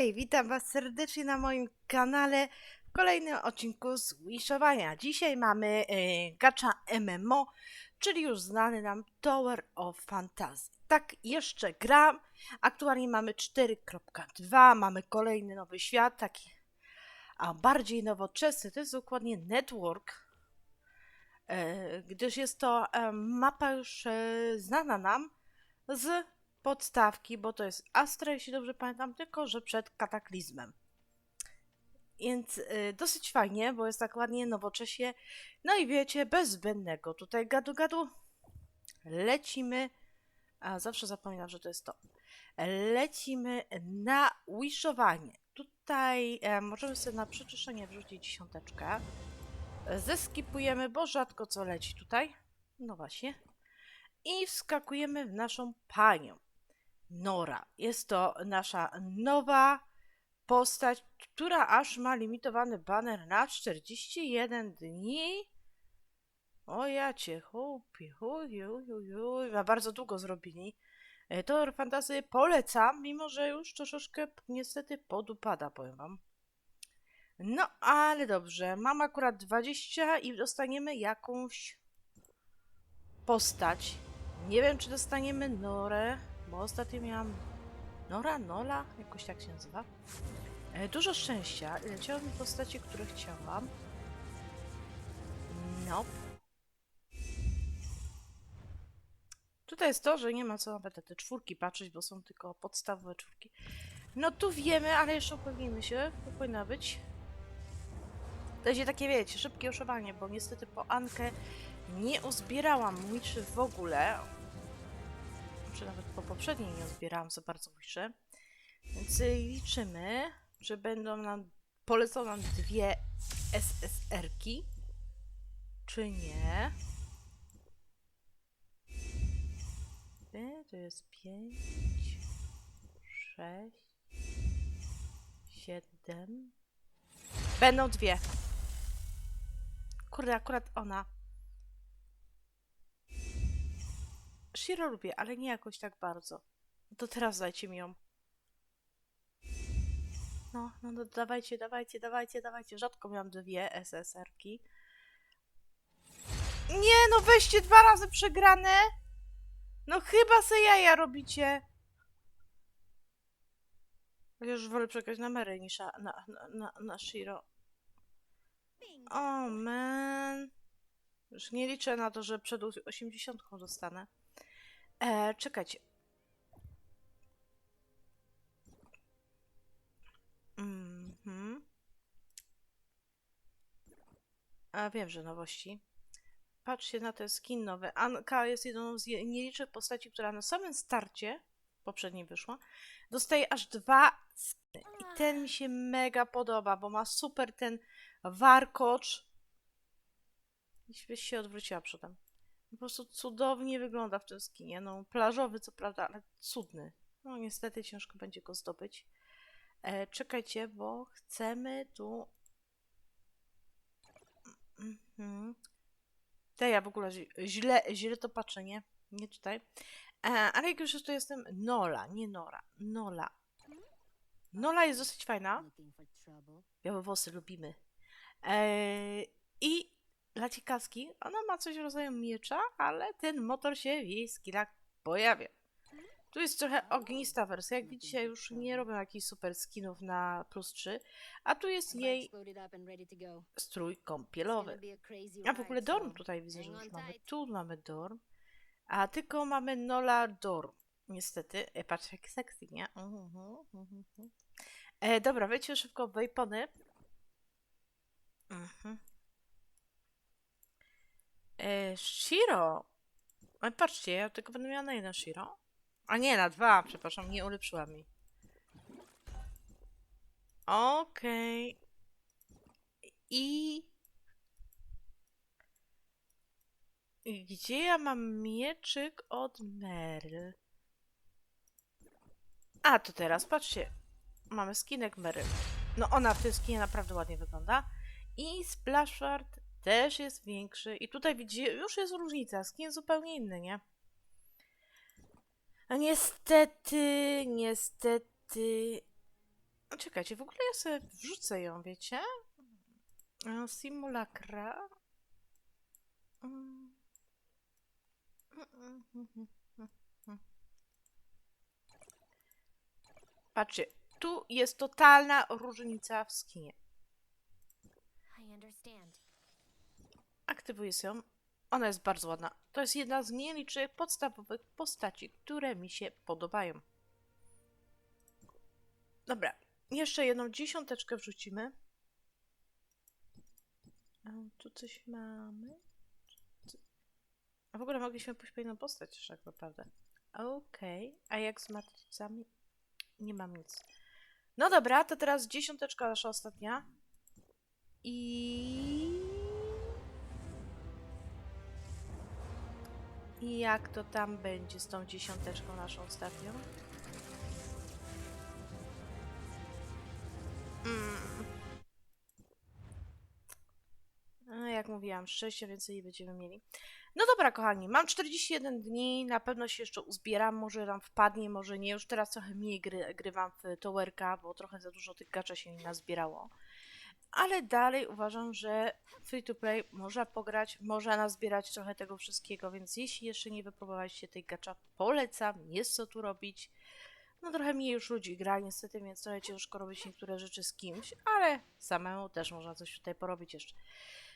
Hej, witam Was serdecznie na moim kanale w kolejnym odcinku z Wishowania. Dzisiaj mamy gacza MMO, czyli już znany nam Tower of Fantasy. Tak, jeszcze gram. Aktualnie mamy 4.2, mamy kolejny nowy świat, taki a bardziej nowoczesny. To jest dokładnie Network, e, gdyż jest to e, mapa już e, znana nam z podstawki, bo to jest Astra, jeśli dobrze pamiętam, tylko że przed kataklizmem. Więc y, dosyć fajnie, bo jest tak ładnie, nowocześnie. No i wiecie, bez zbędnego tutaj gadu gadu lecimy. A zawsze zapominam, że to jest to. Lecimy na wishowanie. Tutaj e, możemy sobie na przyczyszczenie wrzucić dziesiąteczkę. Zeskipujemy, bo rzadko co leci tutaj. No właśnie. I wskakujemy w naszą panią. Nora. Jest to nasza nowa postać, która aż ma limitowany baner na 41 dni. O ja cię chłopie, chuj, chuj, chuj, chuj. A bardzo długo zrobili. E, To fantazy polecam, mimo że już troszeczkę niestety podupada, powiem wam. No, ale dobrze. Mam akurat 20 i dostaniemy jakąś postać. Nie wiem, czy dostaniemy Norę, bo ostatnio miałam Nora, Nola, jakoś tak się nazywa. E, Dużo szczęścia. Leciały mi postacie, które chciałam. Nope. Tutaj jest to, że nie ma co nawet na te czwórki patrzeć, bo są tylko podstawowe czwórki. No tu wiemy, ale jeszcze upewnijmy się, to powinna być. To będzie takie, wiecie, szybkie oszowanie, bo niestety po Ankę nie uzbierałam miszy w ogóle. Czy nawet po poprzedniej nie uzbierałam za bardzo miszy. Więc y, liczymy, że będą nam polecą nam dwie SSR-ki. Czy nie? To jest 5, 6, 7. Będą dwie. Kurde, akurat ona. Shiro lubię, ale nie jakoś tak bardzo. No to teraz dajcie mi ją. No, no, no dawajcie, dawajcie, dawajcie, dawajcie. Rzadko miałam dwie SSR-ki. Nie, no weźcie dwa razy przegrane. No chyba se jaja robicie. Już wolę przegrać na Mary niż na, na, na, na Shiro. O, man. Już nie liczę na to, że przed 80 dostanę. E, czekajcie. Mhm. A wiem, że nowości. Patrzcie na ten skin nowy. Anka jest jedną z nielicznych postaci, która na samym starcie, poprzedniej wyszła, dostaje aż dwa skiny. I ten mi się mega podoba, bo ma super ten warkocz. Jeśli się odwróciła przodem. Po prostu cudownie wygląda w tym skinie. No, plażowy co prawda, ale cudny. No, niestety ciężko będzie go zdobyć. E, czekajcie, bo chcemy tu. Mhm. Te ja w ogóle źle, źle, to patrzę, nie? Nie tutaj. E, ale jak już tu jestem, Nola, nie Nora. Nola. Nola jest dosyć fajna. Looking for trouble? Białe włosy lubimy. E, I dla ciekawski, ona ma coś w rodzaju miecza, ale ten motor się w jej skillach pojawia. Tu jest trochę ognista wersja. Jak widzicie, już nie robią jakichś super skinów na plus 3, a tu jest jej strój kąpielowy. a w ogóle dorm tutaj widzę, że już mamy. Tu mamy dorm, a tylko mamy Nola dorm. Niestety. E, patrz jak sexy, nie? Mhm. E, dobra, wejdźmy szybko w wejpony. Mhm. E, Shiro. Ale patrzcie, ja tylko będę miała na jeden Shiro. A nie, na dwa, przepraszam, nie ulepszyła mi. Okej. I... I Gdzie ja mam mieczyk od Meryl? A, to teraz, patrzcie. Mamy skinek Meryl. No ona w tym skinie naprawdę ładnie wygląda. I Splashard też jest większy. I tutaj widzicie, już jest różnica. Skin zupełnie inny, nie? A niestety, niestety A Czekajcie, w ogóle ja sobie wrzucę ją, wiecie? E, Simulakra. Mm. Patrzcie, tu jest totalna różnica w skinie. I understand. Aktywuję ją. Ona jest bardzo ładna. To jest jedna z nielicznych podstawowych postaci, które mi się podobają. Dobra, jeszcze jedną dziesiąteczkę wrzucimy. A tu coś mamy? A w ogóle mogliśmy pójść po postać, już tak naprawdę. Okej, a jak z matrycami? Nie mam nic. No dobra, to teraz dziesiąteczka nasza ostatnia. I... I jak to tam będzie z tą dziesiąteczką naszą ostatnią? Mm. No, jak mówiłam, szczęścia więcej nie będziemy mieli. No dobra, kochani, mam 41 dni, na pewno się jeszcze uzbieram, może nam wpadnie, może nie. Już teraz trochę mniej gry, grywam w Towerka, bo trochę za dużo tych gacza się mi nazbierało. Ale dalej uważam, że free to play można pograć, można nazbierać trochę tego wszystkiego, więc jeśli jeszcze nie wypróbowaliście tej gacza, polecam, jest co tu robić. No trochę mniej już ludzi gra niestety, więc trochę ciężko robić niektóre rzeczy z kimś, ale samemu też można coś tutaj porobić jeszcze.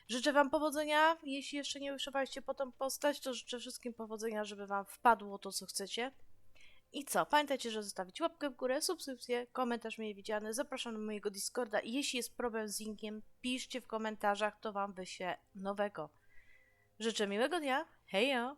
Życzę Wam powodzenia. Jeśli jeszcze nie wyszywaliście po tą postać, to życzę wszystkim powodzenia, żeby Wam wpadło to, co chcecie. I co? Pamiętajcie, że zostawić łapkę w górę, subskrypcję, komentarz mile widziany. Zapraszam do mojego Discorda. I jeśli jest problem z linkiem, piszcie w komentarzach, to Wam wyślę nowego. Życzę miłego dnia. Hejo!